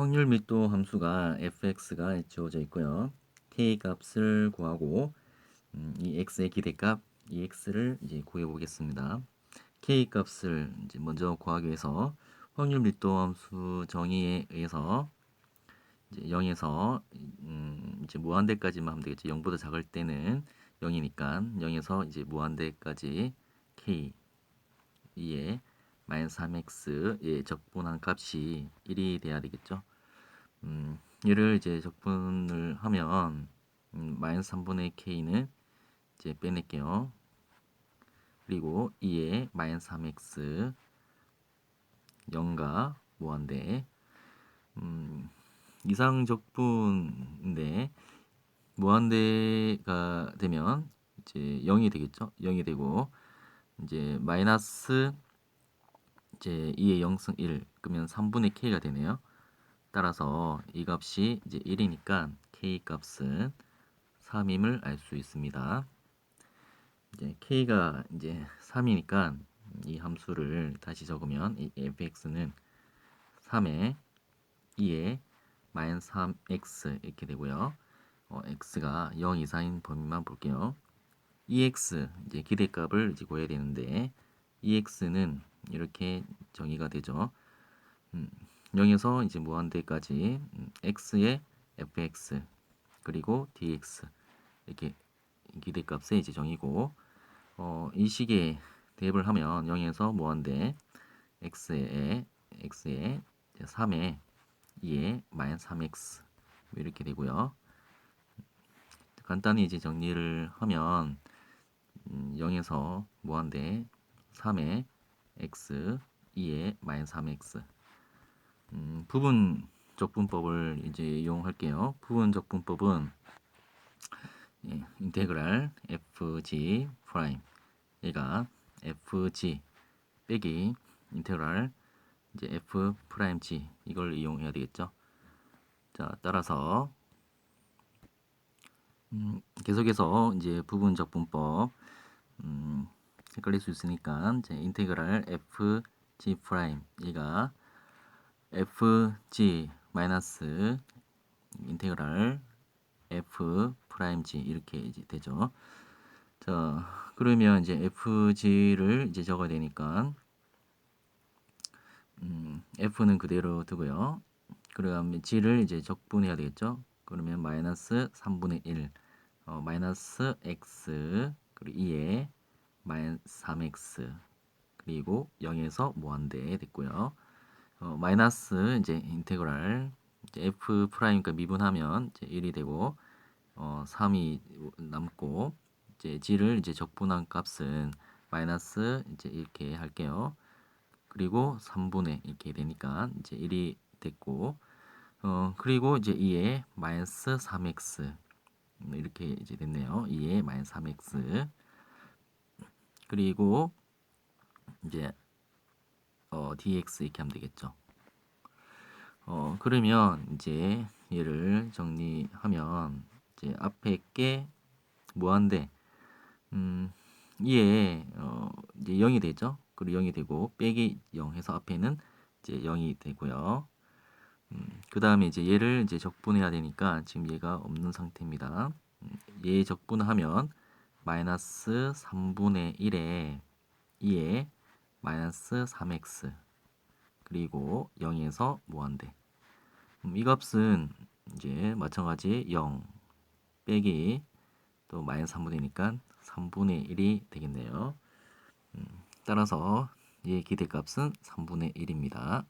확률 밀도 함수가 fx가 주어져 있고요. k 값을 구하고 음, 이 x의 기대값 이 x를 이제 구해 보겠습니다. k 값을 이제 먼저 구하기 위해서 확률 밀도 함수 정의에 의해서 이제 0에서 음, 이제 무한대까지만 하면 되겠죠. 0보다 작을 때는 0이니까 0에서 이제 무한대까지 k 2에 마이너스 3x의 적분한 값이 1이 돼야 되겠죠. 음, 얘를 이제 적분을 하면 음, 마이너스 3분의 k는 이제 빼낼게요. 그리고 2에 마이너스 3x 0과 무한대 음, 이상 적분인데 무한대가 되면 이제 0이 되겠죠. 0이 되고 이제 마이너스 이제 2의 0승 1 그러면 3분의 k가 되네요. 따라서 이 값이 이제 1이니까 k 값은 3임을 알 수 있습니다. 이제 k가 이제 3이니까 이 함수를 다시 적으면 이 fx는 3에 2에 마이너스 3x 이렇게 되고요. 어, x가 0 이상인 범위만 볼게요. EX 이제 기대값을 이제 구해야 되는데 EX는 이렇게 정의가 되죠. 음, 0에서 이제 무한대까지 음, x의 fx 그리고 dx 이렇게 기대값의 이제 정의고 어, 이 식에 대입을 하면 0에서 무한대 x의 x의 3에 2에 마이너스 3x 이렇게 되고요. 간단히 이제 정리를 하면 음, 0에서 무한대 3에 x 2에 마이너스 3x 음, 부분 적 분법을 이제 이용할게요. 부분 적 분법은 예, 인테그랄 fg 프라임 얘가 fg 빼기 인테그랄 이제 f 프라임 g 이걸 이용해야 되겠죠. 자 따라서 음, 계속해서 이제 부분 적 분법 음, 헷갈릴 수 있으니까 이제 인테그랄 f g 프라임 얘가 fg 마이너스 인테그랄 f 프라임 g 이렇게 이제 되죠. 자 그러면 이제 fg를 이제 적어야 되니까 음, f는 그대로 두고요. 그러면 g를 이제 적분해야 되겠죠. 그러면 마이너스 3분의 1 어, 마이너스 x 그리고 2에 마이너스 3x 그리고 0에서 무한대 됐고요. 어, 마이너스 이제 인테그랄 이제 f 프라임과 미분하면 이제 1이 되고 어, 3이 남고 이제 g를 이제 적분한 값은 마이너스 이제 이렇게 할게요. 그리고 3분의 이렇게 되니까 이제 1이 됐고 어, 그리고 이제 2에 마이너스 3x 이렇게 이제 됐네요. 2에 마이너스 3x 그리고 이제 어, dx 이렇게 하면 되겠죠. 어, 그러면 이제 얘를 정리하면 이제 앞에 게 무한대 음, 이에 어, 이제 0이 되죠. 그리고 0이 되고 빼기 0 해서 앞에는 이제 0이 되고요. 음, 그 다음에 이제 얘를 이제 적분해야 되니까 지금 얘가 없는 상태입니다. 음, 얘 적분하면 마이너스 3분의 1에 2에 마이너스 3x 그리고 0에서 무한대 음, 이 값은 이제 마찬가지 0 빼기 또 마이너스 3분의니까 3분의 1이 되겠네요. 음, 따라서 얘 기대값은 3분의 1입니다.